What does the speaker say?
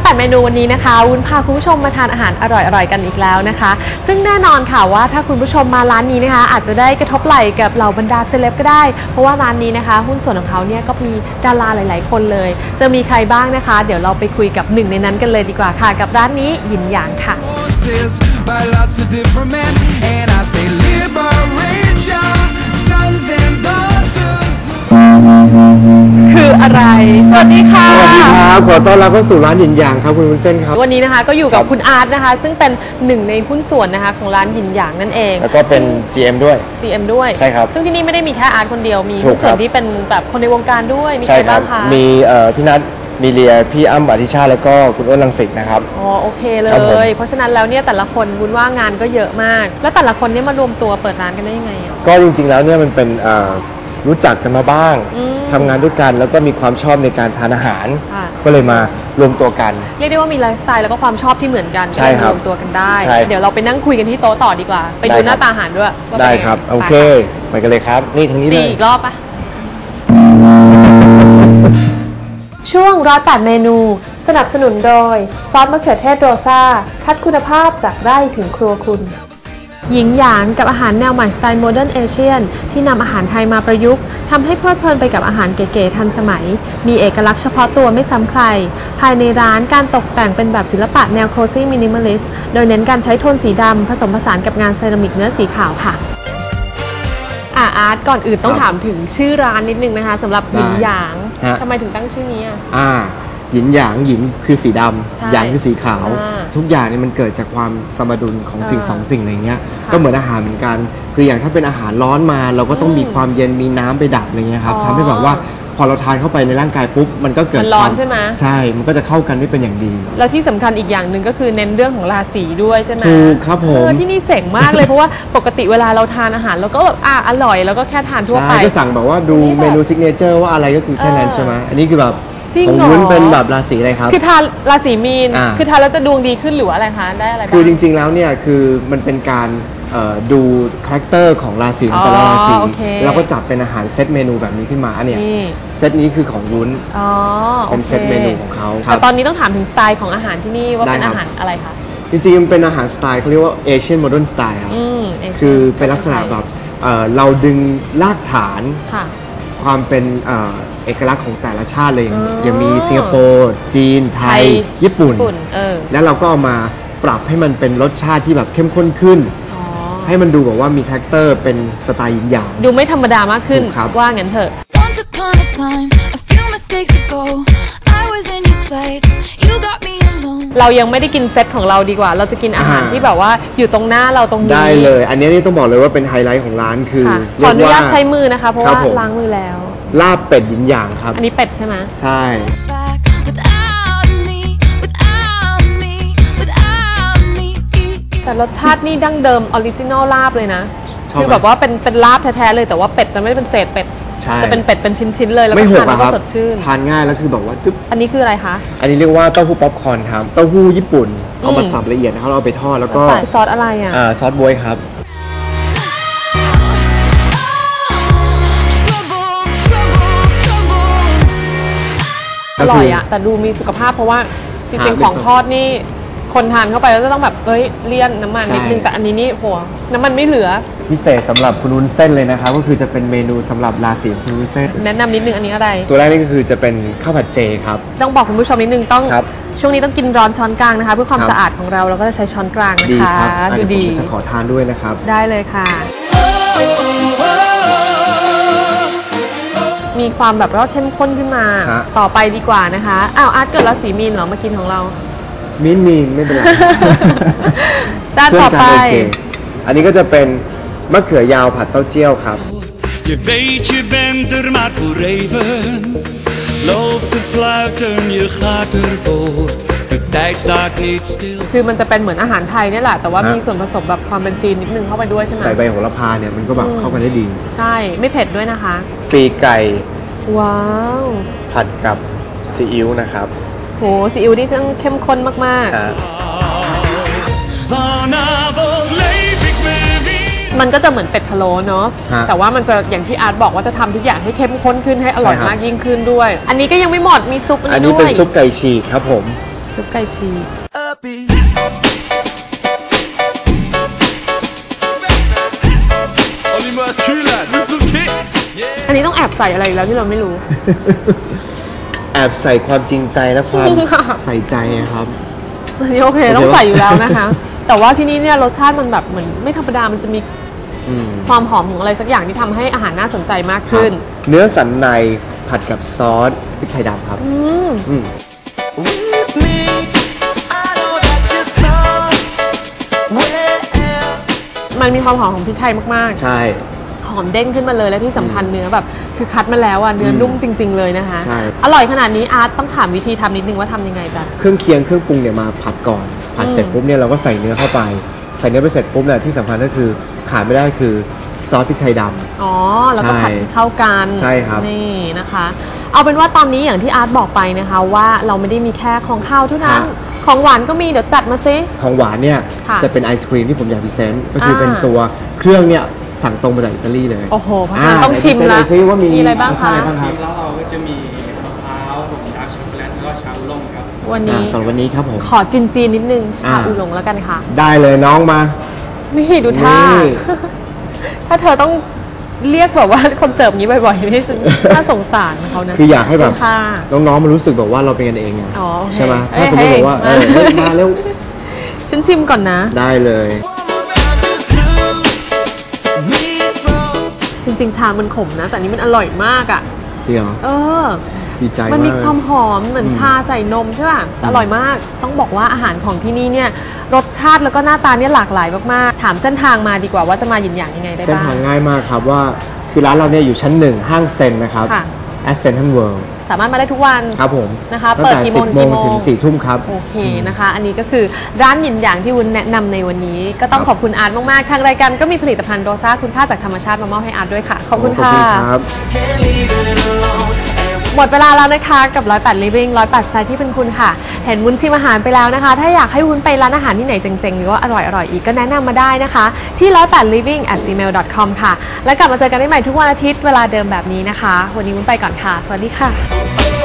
อยแปดเมนูวันนี้นะคะ วุ้นพาคุณผู้ชมมาทานอาหารอร่อยๆกันอีกแล้วนะคะ ซึ่งแน่นอนค่ะว่าถ้าคุณผู้ชมมาร้านนี้นะคะ อาจจะได้กระทบไหล่กับเหล่าบรรดาเซเลบก็ได้ เพราะว่าร้านนี้นะคะ หุ้นส่วนของเขาเนี่ยก็มีดาราหลาย ๆ คนเลย จะมีใครบ้างนะคะ เดี๋ยวเราไปคุยกับหนึ่งในนั้นกันเลยดีกว่าค่ะ กับร้านนี้หยินหยางค่ะ voices by lots of different men. And I say, liberate your sons and daughters. คืออะไร สวัสดีค่ะ สวัสดีครั บขอต้อนรับเข้าสู่ร้านหยินหยางครับคุณวุ้นเส้นครับ วันนี้นะคะก็อยู่กับครับคุณอาร์ตนะคะ ซึ่งเป็นหนึ่งในหุ้นส่วนนะคะของร้านหยินหยางนั่นเอง แล้วก็เป็น GM ด้วย GM ด้วยใช่ครับซึ่งที่นี่ไม่ได้มีแค่อาร์ตคนเดียวมีถูหุ้กนครับส่วนที่เป็นแบบคนในวงการด้วยมีใคใช่รครับ้าบงคะมีเอ่อพี่นัทมีเลียพี่อ้ำอธิชาติแล้วก็คุณอ้นลังสิตนะครับ อ๋อโอเคเลครับผมยเพราะฉะนั้นแล้วเนี่ยแต่ละคนบุญว่างานก็เยอะมาก แล้วแต่ละคนเนี่ยมารวมตัวเปิดร้านกันได้ยังไงอะก็จริงๆแล้วเนี่ยมันเป็นเอ่อรู้จักกันมาบ้างอืมทำงานด้วยกันแล้วก็มีความชอบในการทานอาหารค่ะ ก็เลยมารวมตัวกัน เรียกได้ว่ามีไลฟ์สไตล์แล้วก็ความชอบที่เหมือนกันก็ใช่เลยครัรบวมตัวกันได้ ใช่เดี๋ยวเราไปนั่งคุยกันที่โต๊ะต่อดีกว่า ไปดูได้หครัน้าบตาอาหารด้วยว่าได้เป็นยังงครับ โอเคไปไปกันเลยครับ นี่ทางนี้ค่ะเลดีย อีกรอบปะช่วงร้อยแปดเมนู สนับสนุนโดย ซอสมะเขือเทศโรซาคัดคุณภาพจากไร่ถึงครัวคุณ หญิงหยางกับอาหารแนวใหม่สไตล์โมเดิร์นเอเชียนที่นำอาหารไทยมาประยุกต์ทำให้เพลิดเพลินไปกับอาหารเก๋ๆทันสมัย มีเอกลักษณ์เฉพาะตัวไม่ซ้ำใคร ภายในร้านการตกแต่งเป็นแบบศิลปะแนวโคซี่มินิมอลิสต์โดยเน้นการใช้โทนสีดำผสมผสานกับงานเซรามิกเนื้อสีขาวค่ะอะอาร์ตก่อนอื่นต้องครับถามถึงชื่อร้านนิดนึงนะคะสำหรับหญิงหยางฮะทำไมถึงตั้งชื่อนี้อะอ่า หยินหยางหยินคือสีดใช่ำหยางคือสีขาว อ่าทุกอย่างเนี่ยมันเกิดจากความสมดุลของสิ่งอ่าสองสิ่งอะไรเงี้ยค่ะก็เหมือนอาหารเหมือนกัน คืออย่างถ้าเป็นอาหารร้อนมา เราก็ต้องมีความเย็นมีน้ำไปดับอะไรเงี้ยครับอ๋อทำให้แบบว่าพอเราทานเข้าไปในร่างกายปุ๊บมันก็เกิดมันร้อนควาใช่ไหม ใช่ มันก็จะเข้ากันได้เป็นอย่างดีแล้วที่สำคัญอีกอย่างหนึ่งก็คือเน้นเรื่องของราศีด้วยใช่ไหม ถูกครับผม เออที่นี่เจ๋งมากเลย เพราะว่าปกติเวลาเราทานอาหารเราก็แบบอะอร่อยแล้วก็แค่ทานทั่วไป ใช่ก็สั่งแบบว่าดูอันนี้แบบเมนูซิกเนเจอร์ว่าอะไรก็คือแค่นั้นเออ ใช่ไหมอันนี้คือแบบ จริงของเหรอ วุ้นเป็นแบบราศีอะไรครับ คือทานราศีมีน อ่า คือทานแล้วจะดวงดีขึ้นหรือว่าอะไรคะ ได้อะไรบ้าง คือจริงๆแล้วเนี่ยคือมันเป็นการเอ่อดูคาแรคเตอร์ของราศีของแต่ละราศีอ๋อโอเค แล้วก็จับเป็นอาหารเซตเมนูแบบนี้ขึ้นมาอันเนี่ย นี่เซตนี้คือของวุ้น อ๋อโอเป็นเคเซตเมนูของเขาคแต่รับตอนนี้ต้องถามถึงสไตล์ของอาหารที่นี่ว่าได้เป็นครับ อาหารอะไรคะ จริงๆมันเป็นอาหารสไตล์เขาเรียกว่าเอเชียนโมเดิร์นสไตล์ครับ อืมเชียคือเป็นลักษณะแบบเอ่อเราดึงรากฐานค่ะ ความเป็นเอ่อเอกลักษณ์ของแต่ละชาติเลยอย่างอ๋ออย่างมีสิงคโปร์จีนไทยญี่ปุ่นญี่ปุ่นเออแล้วเราก็เอามาปรับให้มันเป็นรสชาติที่แบบเข้มข้นขึ้น อ๋อให้มันดูแบบว่ามีคาแรคเตอร์เป็นสไตล์หยินหยาง ดูไม่ธรรมดามากขึ้น ถูกครับ ว่างั้นเถอะ Once upon a time, a few mistakes ago, I was in your sights. You got me alone. เรายังไม่ได้กินเซตของเราดีกว่า เราจะกินอาหารอ่า ที่แบบว่าอยู่ตรงหน้าเราตรงนี้ได้เลย อันนี้นี่ต้องบอกเลยว่าเป็นไฮไลท์ของร้านคือค่ะขเรีอยอนุกว่าญาตใช้มือนะคะ เพราะครัว่าบผม ล้างมือแล้ว ลาบเป็ดหยินหยางครับ อันนี้เป็ดใช่ไหมใช่ Back without me, without me, without me. แต่รสชาตินี่ดั้งเดิมออริจินอลลาบเลยนะ ชอบไหมคือแบบว่าเป็นเป็นลาบแท้ๆเลยแต่ว่าเป็ดจะไม่ได้เป็นเศษเป็ด ใช่ จะเป็นเป็ดเป็นชิ้นๆเลยแล้วไม่ก็หกทานแล้อะวคก็รับสดชื่น ทานง่ายแล้วคือแบบว่าจุ๊บอันนี้คืออะไรคะ อันนี้เรียกว่าเต้าหู้ป๊อปคอร์นครับเต้าหู้ญี่ปุ่นเอามาอืม สับละเอียดนะครับเราเอาไปทอดแล้วก็ใส่ซอสอะไรอะ อ่าซอสบวยครับ อร่อยอะแต่ดูมีสุขภาพเพราะว่าจริงๆของทอดนี่คนทานเข้าไปแล้วจะต้องแบบเอ้ยเลี่ยนน้ำมันใช่นิดนึงแต่อันนี้นี่โหน้ำมันไม่เหลือ พิเศษสำหรับคุณวุ้นเส้นเลยนะครับก็คือจะเป็นเมนูสำหรับราศีของคุณวุ้นเส้น แนะนำนิดนึงอันนี้อะไร ตัวแรกนี่ก็คือจะเป็นข้าวผัดเจครับ ต้องบอกคุณผู้ชมนิดนึงต้อง ครับช่วงนี้ต้องกินร้อนช้อนกลางนะคะ เพื่อความครับสะอาดของเราเราก็จะใช้ช้อนกลางนะดีคะครับอะดูเดี๋ยวดีผมจะขอทานด้วยนะครับ ได้เลยค่ะ มีความแบบว่าเข้มข้นขึ้นมา ฮะ ต่อไปดีกว่านะคะอ้าวอาร์ตเกิดราศีมีนเหรอมากินของเรา มินมีนไม่เป็นไร จานเพื่ต่ออนไปกันโอเคอันนี้ก็จะเป็นมะเขือยาวผัดเต้าเจี้ยวครับ Je weet je bent er maar voor even. Loop te fluiten, je gaat ervoor. De tijd staat niet stil. คือมันจะเป็นเหมือนอาหารไทยเนี่ยแหละ แต่ว่าฮะมีส่วนผสมแบบความเป็นจีนนิดนึงเข้าไปด้วยใช่ไหมใส่ใบโหระพาเนี่ยมันก็แบบเข้ากันได้ดี ใช่ไม่เผ็ดด้วยนะคะ ปีกไก่ ว้าว ผัดกับซีอิ๊วนะครับโหซีอิ๊วนี่ต้องเข้มข้นมากอ่า Vanavond leef ik me weer. ๆมันก็จะเหมือนเป็ดพะโล้เนาะฮะแต่ว่ามันจะอย่างที่อาร์ตบอกว่าจะทำทุกอย่างให้เข้มข้นขึ้นให้อร่อยใช่ครับ มากยิ่งขึ้นด้วย อันนี้ก็ยังไม่หมดมีซุปอันอันนี้นี้ด้เป็วนยซุปไก่ฉีกครับผม ซุซุปไก่ฉีก Oliver Kühler, with some kicks. อันนี้ต้องแอบใส่อะไรอีกแล้วที่เราไม่รู้ แอบใส่ความจริงใจและความค่ะใส่ใจนะครับ อันนี้โอเคโอเคต้องปะใส่อยู่แล้วนะคะ แต่ว่าที่นี่เนี่ยรสชาติมันแบบเหมือนไม่ธรรมดา มันจะมีอืมความหอมของอะไรสักอย่างที่ทำให้อาหารน่าสนใจมากขึ้นครับเนื้อสันในผัดกับซอสพริกไทยดำครับ อืม มันมีความหอมของพริกไทยมากใช่ๆหอมเด้งขึ้นมาเลยและที่สำคัญเนื้อแบบ คือคัดมาแล้วอะเนื้ออมนุ่มจริง ๆ เลยนะคะ ใช่ อร่อยขนาดนี้อาร์ตต้องถามวิธีทำนิดนึงว่าทำยังไงจ๊ะ เครื่องเคียงเครื่องปรุงเนี่ยมาผัดก่อนผัดเสร็จปุ๊บเนี่ยเราก็ใส่เนื้อเข้าไป ใส่เนื้อไปเสร็จปุ๊บเนี่ยที่สำคัญก็คือขาดไม่ได้คือซอสพริกไทยดำ อ๋อ แล้วก็ผัดใช่ให้เข้ากันใช่ครับ นี่นะคะ เอาเป็นว่าตอนนี้อย่างที่อาร์ตบอกไปนะคะ ว่าเราไม่ได้มีแค่ของข้าวเท่านั้น ของหวานก็มีเดี๋ยวจัดมาซิ ของหวานเนี่ยค่ะจะเป็นไอศครีมที่ผมอยากพรีเซนต์ก็คืออาเป็นตัวเครื่องเนี่ยสั่งตรงมาจากอิตาลีเลยโอ้โห เพราะฉะนั้นต้องไหชิมพรีเซนต์หละน่อยซิว่ามีมีอะไรบ้างคะรสชติอะไรบ้างครับแล้วเราก็จะมีมะพร้าวผงดาร์กช็อกโกแลตแล้วก็ชาอุลงครับ วันอ่านี้ สำหรับวันนี้ครับผม ขอจินจีนๆนิดนึง ชาอ่า อูหลงแล้วกันค่ะ ได้เลยน้องมา นี่ดูท่านี่ถ้าเธอต้อง เรียกแบบว่าคนเสิร์ฟอย่างนี้บ่อยๆนี่ฉันน่าสงสารเขานะคืออยากให้แบบดูท่าน้องๆมันรู้สึกแบบว่าเราเป็นกันเองไงอ๋อโอเคใช่ไหมเอ้ถ้ายสมมติแบบว่าเฮ้เอยอเฮ้ยมาเร็วฉันชิมก่อนนะ ได้เลย Me slow. จริงๆ ชามันขมนะ แต่อันนี้มันอร่อยมากอะ จริงเหรอ เออ ดีใจมันมากมีความหอมเหมือนชาใส่นมใช่ป่ะแต่อร่อยมากต้องบอกว่าอาหารของที่นี่เนี่ยรสชาติแล้วก็หน้าตาเนี่ยหลากหลายมากๆ ถามเส้นทางมาดีกว่าว่าจะมาหยินหยางยังไงได้เส้นบ้างทางง่ายมากครับว่าคือร้านเราเนี่ยอยู่ชั้นหนึ่งห้างเซนนะครับค่ะแอสเซนทันเวิลด์สามารถมาได้ทุกวันครับผมนะคะตั้งเปิดแต่กี่โมง10โมกี่งโมงถึง4ทุ่มครับโอเคนะคะ อันนี้ก็คือร้านหยินหยางที่วุ้นแนะนำในวันนี้ ก็ต้องครับขอบคุณอาร์ตมากๆ ทางรายการก็มีผลิตภัณฑ์โรซ่าคุณค่าจากธรรมชาติมามอบให้อาร์ตด้วยค่ะ ขอบคุณขอบค่ะ หมดเวลาแล้วนะคะ กับ 108 Living 108สไตล์ที่เป็นคุณค่ะ เห็นวุ้นชิมอาหารไปแล้วนะคะ ถ้าอยากให้วุ้นไปร้านอาหารที่ไหนเจ๋งๆ หรือว่าอร่อยๆ อีกก็แนะนำมาได้นะคะ ที่ 108 living at gmail com ค่ะ แล้วกลับมาเจอกันได้ใหม่ทุกวันอาทิตย์เวลาเดิมแบบนี้นะคะ วันนี้วุ้นไปก่อนค่ะ สวัสดีค่ะ